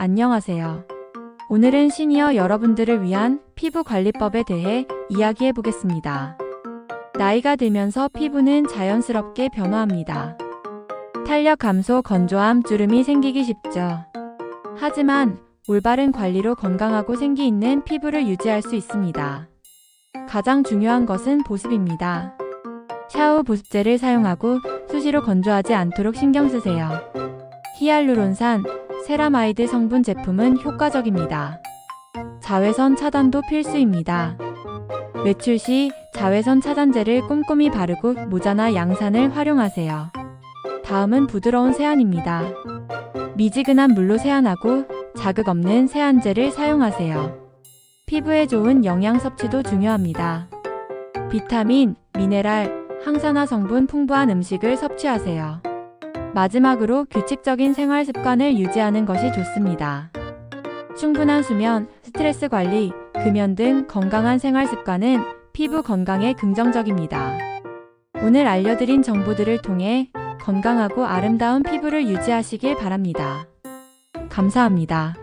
안녕하세요. 오늘은 시니어 여러분들을 위한 피부 관리법에 대해 이야기해 보겠습니다. 나이가 들면서 피부는 자연스럽게 변화합니다. 탄력 감소, 건조함, 주름이 생기기 쉽죠. 하지만 올바른 관리로 건강하고 생기 있는 피부를 유지할 수 있습니다. 가장 중요한 것은 보습입니다. 샤워 보습제를 사용하고 수시로 건조하지 않도록 신경 쓰세요. 히알루론산, 세라마이드 성분 제품은 효과적입니다. 자외선 차단도 필수입니다. 외출 시 자외선 차단제를 꼼꼼히 바르고 모자나 양산을 활용하세요. 다음은 부드러운 세안입니다. 미지근한 물로 세안하고 자극 없는 세안제를 사용하세요. 피부에 좋은 영양 섭취도 중요합니다. 비타민, 미네랄, 항산화 성분 풍부한 음식을 섭취하세요. 마지막으로 규칙적인 생활 습관을 유지하는 것이 좋습니다. 충분한 수면, 스트레스 관리, 금연 등 건강한 생활 습관은 피부 건강에 긍정적입니다. 오늘 알려드린 정보들을 통해 건강하고 아름다운 피부를 유지하시길 바랍니다. 감사합니다.